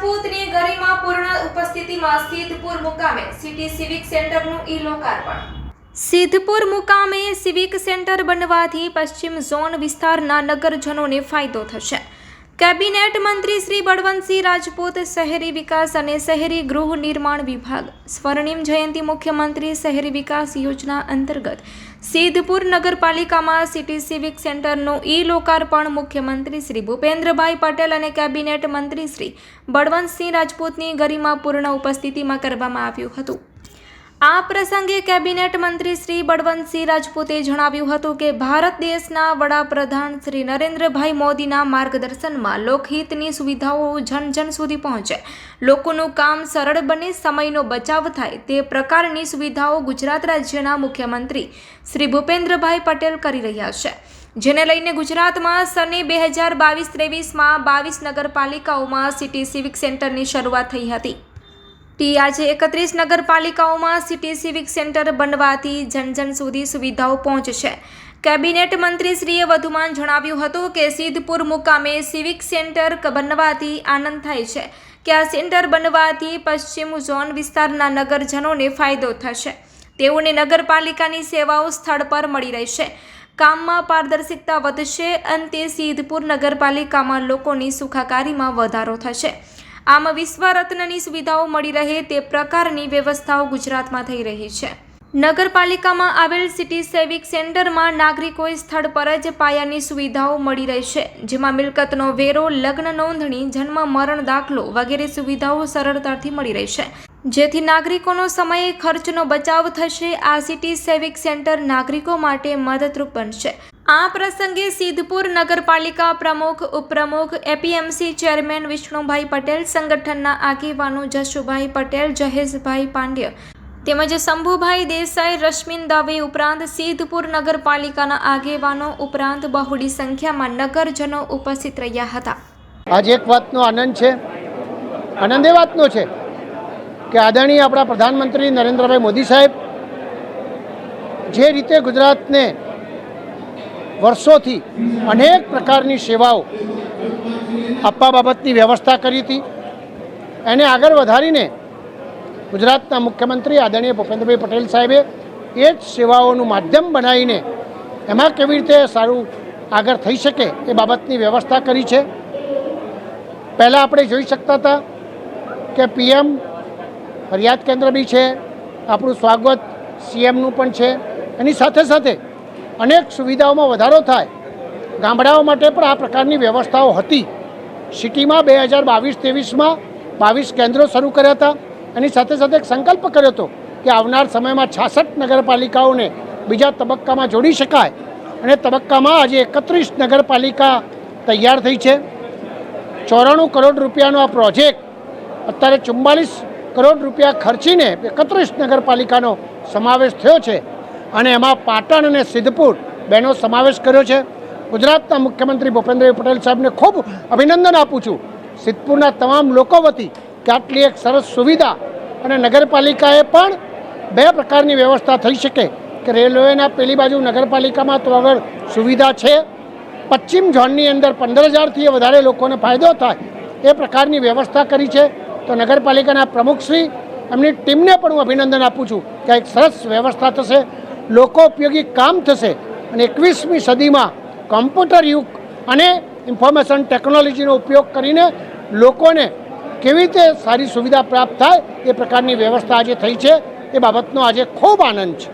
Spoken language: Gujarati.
રાજપૂતની ગરિમાપૂર્ણ ઉપસ્થિતિમાં સિદ્ધપુર મુકામે સિટી સિવિક સેન્ટરનું ઈ લોકાર્પણ સિદ્ધપુર મુકામે સિવિક સેન્ટર બનવાથી પશ્ચિમ ઝોન વિસ્તારના નગરજનોને ફાયદો થશે. કેબિનેટ મંત્રી શ્રી બળવંતસિંહ રાજપૂત શહેરી વિકાસ અને શહેરી ગૃહ નિર્માણ વિભાગ, સ્વર્ણિમ જયંતિ મુખ્યમંત્રી શહેરી વિકાસ યોજના અંતર્ગત સિદ્ધપુર નગરપાલિકામાં સિટી સિવિક સેન્ટરનું ઈ લોકાર્પણ મુખ્યમંત્રી શ્રી ભૂપેન્દ્રભાઈ પટેલ અને કેબિનેટ મંત્રી શ્રી બળવંતસિંહ રાજપૂતની ગરિમાપૂર્ણ ઉપસ્થિતિમાં કરવામાં આવ્યું હતું. આ પ્રસંગે કેબિનેટ મંત્રી શ્રી બળવંતસિંહ રાજપૂતે જણાવ્યું હતું કે ભારત દેશના વડાપ્રધાન શ્રી નરેન્દ્રભાઈ મોદીના માર્ગદર્શનમાં લોકહિતની સુવિધાઓ જન જન સુધી પહોંચે. લોકોનું કામ સરળ બને, સમયનો બચાવ થાય તે પ્રકારની સુવિધાઓ ગુજરાત રાજ્યના મુખ્યમંત્રી શ્રી ભૂપેન્દ્રભાઈ પટેલ કરી રહ્યા છે. જેને લઈને ગુજરાતમાં સને બે હજાર બાવીસ ત્રેવીસમાં બાવીસ નગરપાલિકાઓમાં સિટી સિવિક સેન્ટરની શરૂઆત થઈ હતી. ટી આજે એકત્રીસ નગરપાલિકાઓમાં સિટી સિવિક સેન્ટર બનવાથી જનજન જન સુધી સુવિધાઓ પહોંચશે. કેબિનેટ મંત્રીશ્રીએ વધુમાં જણાવ્યું હતું કે સિદ્ધપુર મુકામે સિવિક સેન્ટર બનવાથી આનંદ થાય છે કે આ સેન્ટર બનવાથી પશ્ચિમ ઝોન વિસ્તારના નગરજનોને ફાયદો થશે. તેઓને નગરપાલિકાની સેવાઓ સ્થળ પર મળી રહેશે. કામમાં પારદર્શિકતા વધશે અંતે સિદ્ધપુર નગરપાલિકામાં લોકોની સુખાકારીમાં વધારો થશે. આમ વિશ્વ રત્નની સુવિધાઓ મળી રહે તે પ્રકારની વ્યવસ્થાઓ ગુજરાતમાં થઈ રહી છે. નગરપાલિકામાં આવેલ સિટી સેવિક સેન્ટરમાં નાગરિકોએ સ્થળ પર જ પાયાની સુવિધાઓ મળી રહેશે જેમાં મિલકતનો વેરો, લગ્ન નોંધણી, જન્મ, મરણ દાખલો વગેરે સુવિધાઓ સરળતાથી મળી રહેશે જેથી નાગરિકોનો સમય ખર્ચનો બચાવ થશે, આ સિટી સેવિક સેન્ટર નાગરિકો માટે મદદરૂપ બનશે. આ પ્રસંગે સિદ્ધપુર નગરપાલિકા પ્રમુખ, ઉપપ્રમુખ, એપીએમસી ચેરમેન વિષ્ણુભાઈ પટેલ, સંગઠનના આગેવાનો જશુભાઈ પટેલ જહેશભાઈ પાંડ્ય તેમજ શંભુભાઈ દેસાઈ, રશ્મિન દવે ઉપરાંત સિદ્ધપુર નગરપાલિકાના આગેવાનો ઉપરાંત બહોળી સંખ્યામાં નગરજનો ઉપસ્થિત રહ્યા હતા. આજે એક વાતનો આનંદ છે, આનંદ એ વાતનો છે કે આદરણીય આપણા પ્રધાનમંત્રી નરેન્દ્રભાઈ મોદી સાહેબ જે રીતે ગુજરાતને વર્ષોથી અનેક પ્રકારની સેવાઓ આપવા બાબતની વ્યવસ્થા કરી હતી. એને આગળ વધારીને ગુજરાતના મુખ્યમંત્રી આદરણીય ભૂપેન્દ્રભાઈ પટેલ સાહેબે એ જ સેવાઓનું માધ્યમ બનાવીને એમાં કેવી રીતે સારું આગળ થઈ શકે એ બાબતની વ્યવસ્થા કરી છે. પહેલાં આપણે જોઈ શકતા હતા કે પીએમ ફરિયાદ કેન્દ્ર બી છે, આપણું સ્વાગત સીએમનું પણ છે. એની સાથે સાથે અનેક સુવિધાઓમાં વધારો થાય. ગામડાઓ માટે પણ આ પ્રકારની વ્યવસ્થાઓ હતી. સિટીમાં બે હજાર બાવીસ ત્રેવીસમાં બાવીસ કેન્દ્રો શરૂ કર્યા હતા એની સાથે સાથે એક સંકલ્પ કર્યો હતો કે આવનાર સમયમાં છાસઠ નગરપાલિકાઓને બીજા તબક્કામાં જોડી શકાય. અને તબક્કામાં આજે એકત્રીસ નગરપાલિકા તૈયાર થઈ છે. ચોરાણું કરોડ રૂપિયાનો આ પ્રોજેક્ટ અત્યારે ચુમ્માલીસ કરોડ રૂપિયા ખર્ચીને એકત્રીસ નગરપાલિકાનો સમાવેશ થયો છે. અને એમાં પાટણ અને સિદ્ધપુર બેનો સમાવેશ કર્યો છે. ગુજરાતના મુખ્યમંત્રી ભૂપેન્દ્રભાઈ પટેલ સાહેબને ખૂબ અભિનંદન આપું છું. સિદ્ધપુરના તમામ લોકો વતી કે આટલી એક સરસ સુવિધા અને નગરપાલિકાએ પણ બે પ્રકારની વ્યવસ્થા થઈ શકે કે રેલવેના પેલી બાજુ નગરપાલિકામાં તો આગળ સુવિધા છે, પશ્ચિમ ઝોનની અંદર પંદર હજારથી વધારે લોકોને ફાયદો થાય એ પ્રકારની વ્યવસ્થા કરી છે. તો નગરપાલિકાના પ્રમુખશ્રી એમની ટીમને પણ હું અભિનંદન આપું છું કે એક સરસ વ્યવસ્થા થશે. લોકો ઉપયોગી કામ થશે. અને એકવીસમી સદીમાં કોમ્પ્યુટર યુગ અને ઇન્ફોર્મેશન ટેકનોલોજીનો ઉપયોગ કરીને લોકોને કેવી રીતે સારી સુવિધા પ્રાપ્ત થાય એ પ્રકારની વ્યવસ્થા આજે થઈ છે. એ બાબતનો આજે ખૂબ આનંદ છે.